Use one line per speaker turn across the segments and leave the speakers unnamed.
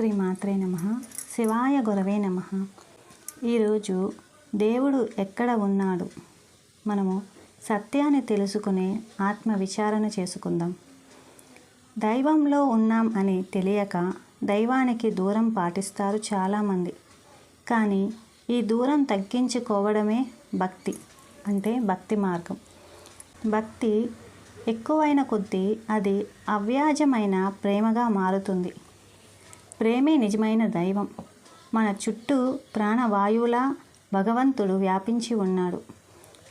శ్రీ మాత్రే నమ. శివాయ గురవే నమ. ఈరోజు దేవుడు ఎక్కడ ఉన్నాడు? మనము సత్యాన్ని తెలుసుకునే ఆత్మ విచారణ చేసుకుందాం. దైవంలో ఉన్నాం అని తెలియక దైవానికి దూరం పాటిస్తారు చాలామంది. కానీ ఈ దూరం తగ్గించుకోవడమే భక్తి అంటే భక్తి మార్గం. భక్తి ఎక్కువైన కొద్దీ అది అవ్యాజమైన ప్రేమగా మారుతుంది. ప్రేమే నిజమైన దైవం. మన చుట్టూ ప్రాణవాయువులా భగవంతుడు వ్యాపించి ఉన్నాడు.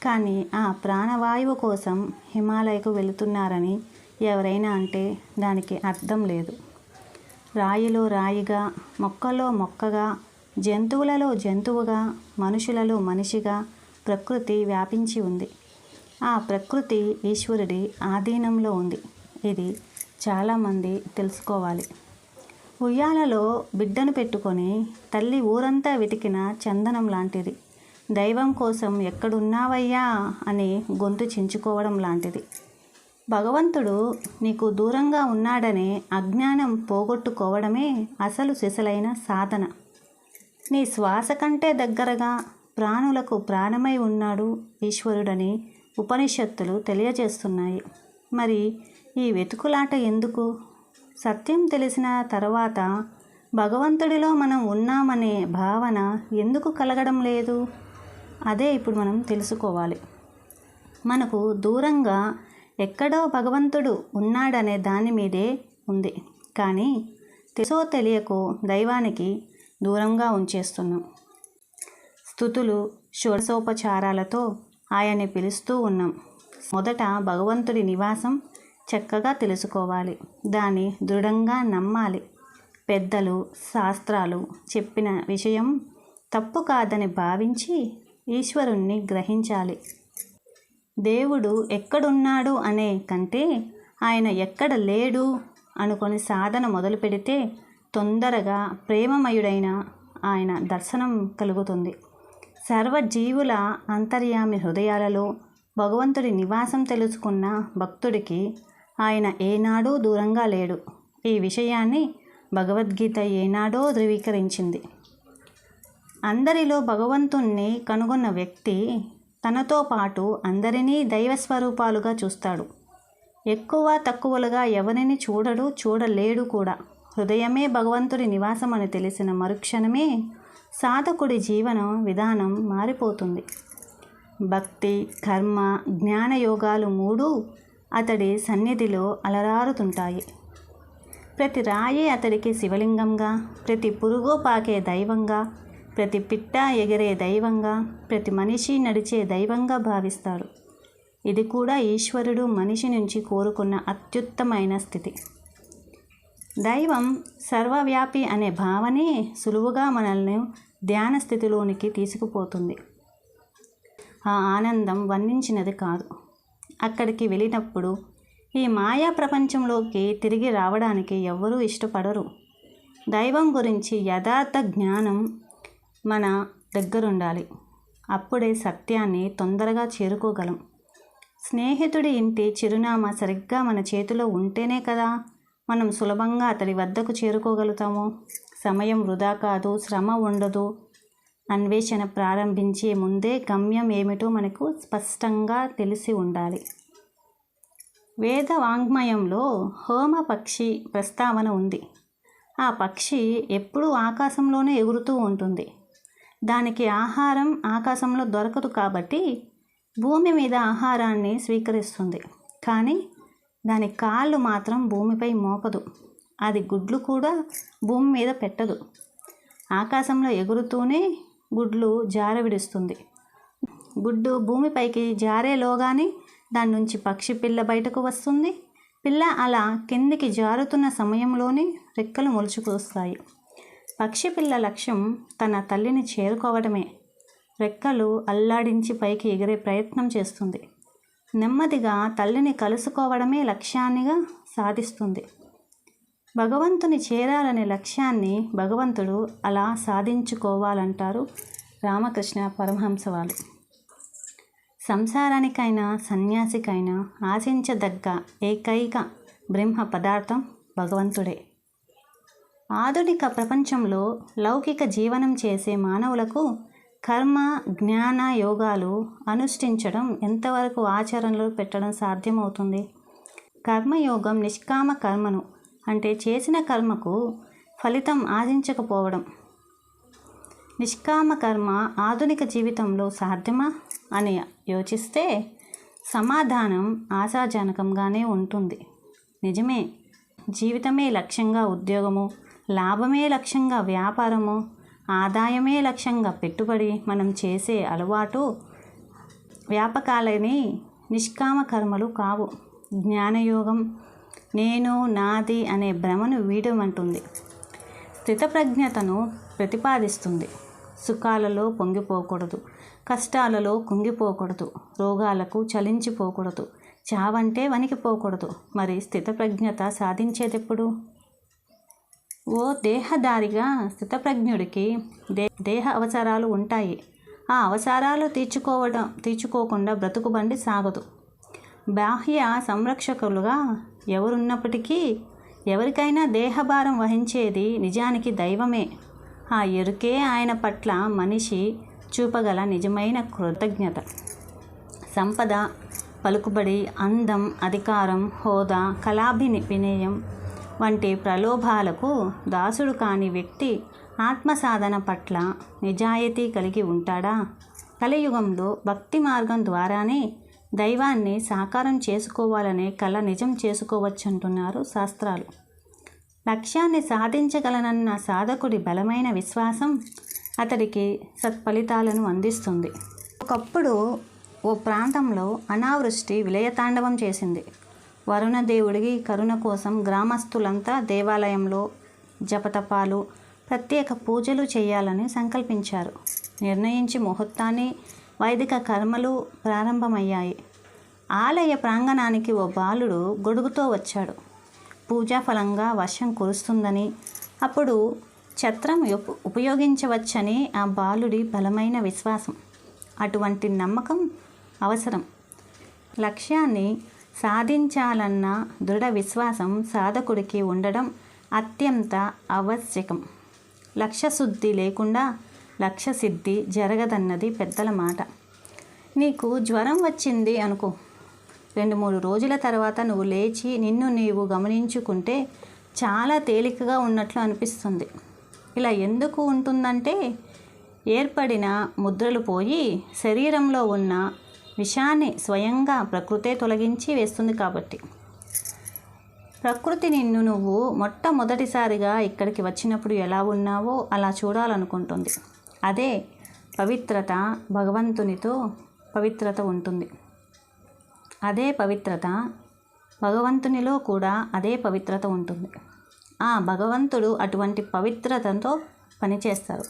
కానీ ఆ ప్రాణవాయువు కోసం హిమాలయకు వెళుతున్నారని ఎవరైనా అంటే దానికి అర్థం లేదు. రాయిలో రాయిగా మొక్కలో మొక్కగా జంతువులలో జంతువుగా మనుషులలో మనిషిగా ప్రకృతి వ్యాపించి ఉంది. ఆ ప్రకృతి ఈశ్వరుడి ఆధీనంలో ఉంది. ఇది చాలామంది తెలుసుకోవాలి. ఉయ్యాలలో బిడ్డను పెట్టుకొని తల్లి ఊరంతా వెతికిన చందనం లాంటిది. దైవం కోసం ఎక్కడున్నావయ్యా? అని గొంతు చించుకోవడం లాంటిది. భగవంతుడు నీకు దూరంగా ఉన్నాడనే అజ్ఞానం పోగొట్టుకోవడమే అసలు సిసలైన సాధన. నీ శ్వాస కంటే దగ్గరగా ప్రాణులకు ప్రాణమై ఉన్నాడు ఈశ్వరుడని ఉపనిషత్తులు తెలియజేస్తున్నాయి. మరి ఈ వెతుకులాట ఎందుకు? సత్యం తెలిసిన తర్వాత భగవంతుడిలో మనం ఉన్నామనే భావన ఎందుకు కలగడం లేదు? అదే ఇప్పుడు మనం తెలుసుకోవాలి. మనకు దూరంగా ఎక్కడో భగవంతుడు ఉన్నాడనే దాని మీదే ఉంది. కానీ తెలుసో తెలియకో దైవానికి దూరంగా ఉంచేస్తున్నాం. స్థుతులు షోడసోపచారాలతో ఆయన్ని పిలుస్తూ ఉన్నాం. మొదట భగవంతుడి నివాసం చక్కగా తెలుసుకోవాలి. దాన్ని దృఢంగా నమ్మాలి. పెద్దలు శాస్త్రాలు చెప్పిన విషయం తప్పు కాదని భావించి ఈశ్వరుణ్ణి గ్రహించాలి. దేవుడు ఎక్కడున్నాడు అనే కంటే ఆయన ఎక్కడ లేడు అనుకొని సాధన మొదలు పెడితే తొందరగా ప్రేమమయుడైన ఆయన దర్శనం కలుగుతుంది. సర్వజీవుల అంతర్యామి హృదయాలలో భగవంతుడి నివాసం తెలుసుకున్న భక్తుడికి ఆయన ఏనాడూ దూరంగా లేడు. ఈ విషయాన్ని భగవద్గీత ఏనాడో ధృవీకరించింది. అందరిలో భగవంతుణ్ణి కనుగొన్న వ్యక్తి తనతో పాటు అందరినీ దైవ స్వరూపాలుగా చూస్తాడు. ఎక్కువ తక్కువలుగా ఎవరిని చూడడు చూడలేడు కూడా. హృదయమే భగవంతుడి నివాసం అని తెలిసిన మరుక్షణమే సాధకుడి జీవన విధానం మారిపోతుంది. భక్తి కర్మ జ్ఞానయోగాలు మూడు అతడి సన్నిధిలో అలరారుతుంటాయి. ప్రతి రాయి అతడికి శివలింగంగా ప్రతి పురుగు పాకే దైవంగా ప్రతి పిట్ట ఎగిరే దైవంగా ప్రతి మనిషి నడిచే దైవంగా భావిస్తాడు ఇది కూడా ఈశ్వరుడు మనిషి నుంచి కోరుకున్న అత్యుత్తమైన స్థితి. దైవం సర్వవ్యాపి అనే భావనే సులువుగా మనల్ని ధ్యాన స్థితిలోనికి తీసుకుపోతుంది. ఆ ఆనందం వర్ణించినది కాదు. అక్కడికి వెళ్ళినప్పుడు ఈ మాయా ప్రపంచంలోకి తిరిగి రావడానికి ఎవ్వరూ ఇష్టపడరు. దైవం గురించి యథార్థ జ్ఞానం మన దగ్గరుండాలి. అప్పుడే సత్యాన్ని తొందరగా చేరుకోగలం. స్నేహితుడి ఇంటి చిరునామా సరిగ్గా మన చేతిలో ఉంటేనే కదా మనం సులభంగా అతడి వద్దకు చేరుకోగలుగుతాము. సమయం వృధా కాదు శ్రమ ఉండదు. అన్వేషణ ప్రారంభించే ముందే గమ్యం ఏమిటో మనకు స్పష్టంగా తెలిసి ఉండాలి. వేద వాంగ్మయంలో హోమ పక్షి ప్రస్తావన ఉంది. ఆ పక్షి ఎప్పుడూ ఆకాశంలోనే ఎగురుతూ ఉంటుంది. దానికి ఆహారం ఆకాశంలో దొరకదు కాబట్టి భూమి మీద ఆహారాన్ని స్వీకరిస్తుంది. కానీ దాని కాళ్ళు మాత్రం భూమిపై మోపదు. అది గుడ్లు కూడా భూమి మీద పెట్టదు. ఆకాశంలో ఎగురుతూనే గుడ్లు జారవిడుస్తుంది గుడ్డు భూమిపైకి జారేలోగానే దాని నుంచి పక్షి పిల్ల బయటకు వస్తుంది. పిల్ల అలా కిందికి జారుతున్న సమయంలోనే రెక్కలు మొలుచుకొస్తాయి పక్షి పిల్ల లక్ష్యం తన తల్లిని చేరుకోవడమే రెక్కలు అల్లాడించి పైకి ఎగిరే ప్రయత్నం చేస్తుంది. నెమ్మదిగా తల్లిని కలుసుకోవడమే లక్ష్యాన్నిగా సాధిస్తుంది. భగవంతుని చేరాలనే లక్ష్యాన్ని భగవంతుడు అలా సాధించుకోవాలంటారు రామకృష్ణ పరమహంస వాళ్ళు సంసారానికైనా సన్యాసికైనా ఆశించదగ్గ ఏకైక బ్రహ్మ పదార్థం భగవంతుడే. ఆధునిక ప్రపంచంలో లౌకిక జీవనం చేసే మానవులకు కర్మ జ్ఞాన యోగాలు అనుష్ఠించడం ఎంతవరకు ఆచరణలో పెట్టడం సాధ్యమవుతుంది? కర్మయోగం నిష్కామ కర్మను అంటే చేసిన కర్మకు ఫలితం ఆశించకపోవడం. నిష్కామ కర్మ ఆధునిక జీవితంలో సాధ్యమా అని యోచిస్తే సమాధానం ఆశాజనకంగానే ఉంటుంది. నిజమే. జీవితమే లక్ష్యంగా ఉద్యోగము లాభమే లక్ష్యంగా వ్యాపారము ఆదాయమే లక్ష్యంగా పెట్టుబడి మనం చేసే అలవాటు వ్యాపకాలని నిష్కామ కర్మలు కావు. జ్ఞానయోగం నేను నాది అనే భ్రమను వీడమంటుంది స్థితప్రజ్ఞతను ప్రతిపాదిస్తుంది. సుఖాలలో పొంగిపోకూడదు. కష్టాలలో కుంగిపోకూడదు. రోగాలకు చలించిపోకూడదు. చావంటే వణికిపోకూడదు. మరి స్థితప్రజ్ఞత సాధించేదెప్పుడు? ఓ దేహదారిగా స్థితప్రజ్ఞుడికి దే దేహ అవసరాలు ఉంటాయి. ఆ అవసరాలు తీర్చుకోవడం తీర్చుకోకుండా బ్రతుకుబండి సాగదు. బాహ్య సంరక్షకులుగా ఎవరున్నప్పటికీ ఎవరికైనా దేహభారం వహించేది నిజానికి దైవమే. ఆ ఎరుకే ఆయన పట్ల మనిషి చూపగల నిజమైన కృతజ్ఞత. సంపద పలుకుబడి అందం అధికారం హోదా కళాభిని వినయం వంటి ప్రలోభాలకు దాసుడు కాని వ్యక్తి ఆత్మ సాధన పట్ల నిజాయితీ కలిగి ఉంటాడా? కలియుగంలో భక్తి మార్గం ద్వారానే దైవాన్ని సాకారం చేసుకోవాలనే కళ నిజం చేసుకోవచ్చంటున్నారు శాస్త్రాలు. లక్ష్యాన్ని సాధించగలనన్న సాధకుడి బలమైన విశ్వాసం అతడికి సత్ఫలితాలను అందిస్తుంది. ఒకప్పుడు ఓ ప్రాంతంలో అనావృష్టి విలయతాండవం చేసింది. వరుణదేవుడికి కరుణ కోసం గ్రామస్తులంతా దేవాలయంలో జపతపాలు ప్రత్యేక పూజలు చేయాలని సంకల్పించారు. నిర్ణయించి ముహూర్తాన్ని వైదిక కర్మలు ప్రారంభమయ్యాయి. ఆలయ ప్రాంగణానికి ఓ బాలుడు గొడుగుతో వచ్చాడు. పూజా ఫలంగా వర్షం కురుస్తుందని అప్పుడు ఛత్రం ఉపయోగించవచ్చని ఆ బాలుడి బలమైన విశ్వాసం. అటువంటి నమ్మకం అవసరం. లక్ష్యాన్ని సాధించాలన్న దృఢ విశ్వాసం సాధకుడికి ఉండడం అత్యంత ఆవశ్యకం. లక్ష్యశుద్ధి లేకుండా లక్ష్యసిద్ధి జరగదన్నది పెద్దల మాట. నీకు జ్వరం వచ్చింది అనుకో. రెండు మూడు రోజుల తర్వాత నువ్వు లేచి నిన్ను నీవు గమనించుకుంటే చాలా తేలికగా ఉన్నట్లు అనిపిస్తుంది. ఇలా ఎందుకు ఉంటుందంటే ఏర్పడిన ముద్రలు పోయి శరీరంలో ఉన్న విషాన్ని స్వయంగా ప్రకృతే తొలగించి వేస్తుంది కాబట్టి. ప్రకృతి నిన్ను నువ్వు మొట్టమొదటిసారిగా ఇక్కడికి వచ్చినప్పుడు ఎలా ఉన్నావో అలా చూడాలనుకుంటుంది. అదే పవిత్రత భగవంతునితో పవిత్రత ఉంటుంది. అదే పవిత్రత భగవంతునిలో కూడా అదే పవిత్రత ఉంటుంది. ఆ భగవంతుడు అటువంటి పవిత్రతతో పనిచేస్తారు.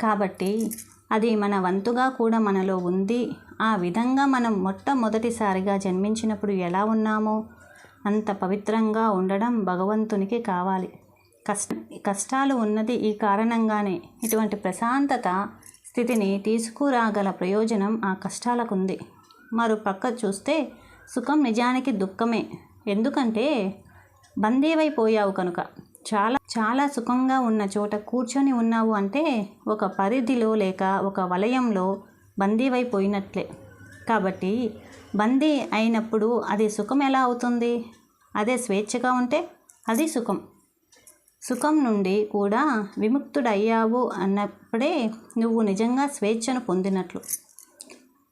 కాబట్టి అది మన వంతుగా కూడా మనలో ఉంది. ఆ విధంగా మనం మొట్టమొదటిసారిగా జన్మించినప్పుడు ఎలా ఉన్నామో అంత పవిత్రంగా ఉండడం భగవంతునికి కావాలి. కష్ట కష్టాలు ఉన్నది ఈ కారణంగానే ఇటువంటి ప్రశాంతత స్థితిని తీసుకురాగల ప్రయోజనం ఆ కష్టాలకుంది. మరో పక్క చూస్తే సుఖం నిజానికి దుఃఖమే. ఎందుకంటే బందీవైపోయావు కనుక. చాలా చాలా సుఖంగా ఉన్న చోట కూర్చొని ఉన్నావు అంటే ఒక పరిధిలో లేక ఒక వలయంలో బందీవైపోయినట్లే. కాబట్టి బందీ అయినప్పుడు అది సుఖం ఎలా అవుతుంది? అదే స్వేచ్ఛగా ఉంటే అది సుఖం. సుఖం నుండి కూడా విముక్తుడయ్యావు అన్నప్పుడే నువ్వు నిజంగా స్వేచ్ఛను పొందినట్లు.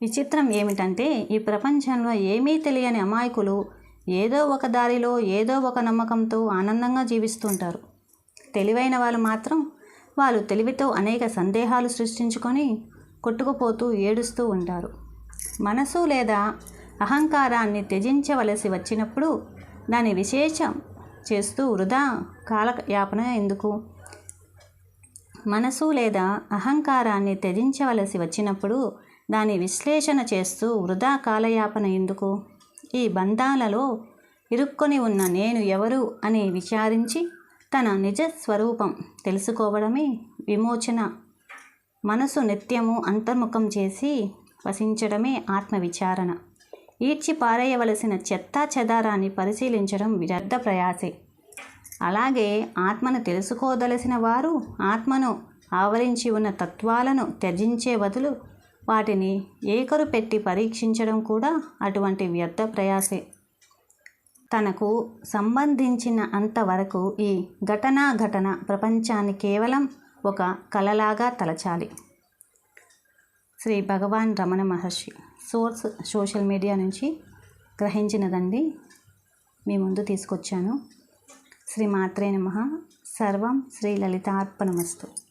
విచిత్రం ఏమిటంటే ఈ ప్రపంచంలో ఏమీ తెలియని అమాయకులు ఏదో ఒక దారిలో ఏదో ఒక నమ్మకంతో ఆనందంగా జీవిస్తుంటారు. తెలివైన వాళ్ళు మాత్రం వాళ్ళు తెలివితో అనేక సందేహాలు సృష్టించుకొని కొట్టుకుపోతూ ఏడుస్తూ ఉంటారు. మనసు లేదా అహంకారాన్ని త్యజించవలసి వచ్చినప్పుడు దాని విశేషం చేస్తూ వృధా కాలయాపన ఎందుకు? మనసు లేదా అహంకారాన్ని త్యజించవలసి వచ్చినప్పుడు దాని విశ్లేషణ చేస్తూ వృధా కాలయాపన ఎందుకు? ఈ బంధాలలో ఇరుక్కొని ఉన్న నేను ఎవరు అని విచారించి తన నిజ స్వరూపం తెలుసుకోవడమే విమోచన. మనసు నిత్యము అంతర్ముఖం చేసి వసించడమే ఆత్మ విచారణ ఈడ్చి పారేయవలసిన చెత్తా చెదారాన్ని పరిశీలించడం వ్యర్థ ప్రయాసే. అలాగే ఆత్మను తెలుసుకోదలసిన వారు ఆత్మను ఆవరించి ఉన్న తత్వాలను త్యజించే బదులు వాటిని ఏకరు పెట్టి పరీక్షించడం కూడా అటువంటి వ్యర్థ ప్రయాసే. తనకు సంబంధించిన అంతవరకు ఈ ఘటనా ఘటన ప్రపంచాన్ని కేవలం ఒక కలలాగా తలచాలి. Shri Bhagavan Ramana Maharshi source social media నుంచి గ్రహించినదండి. మీ ముందు తీసుకొచ్చాను. శ్రీ మాత్రే నమ. సర్వం శ్రీ లలితార్పణమస్తు.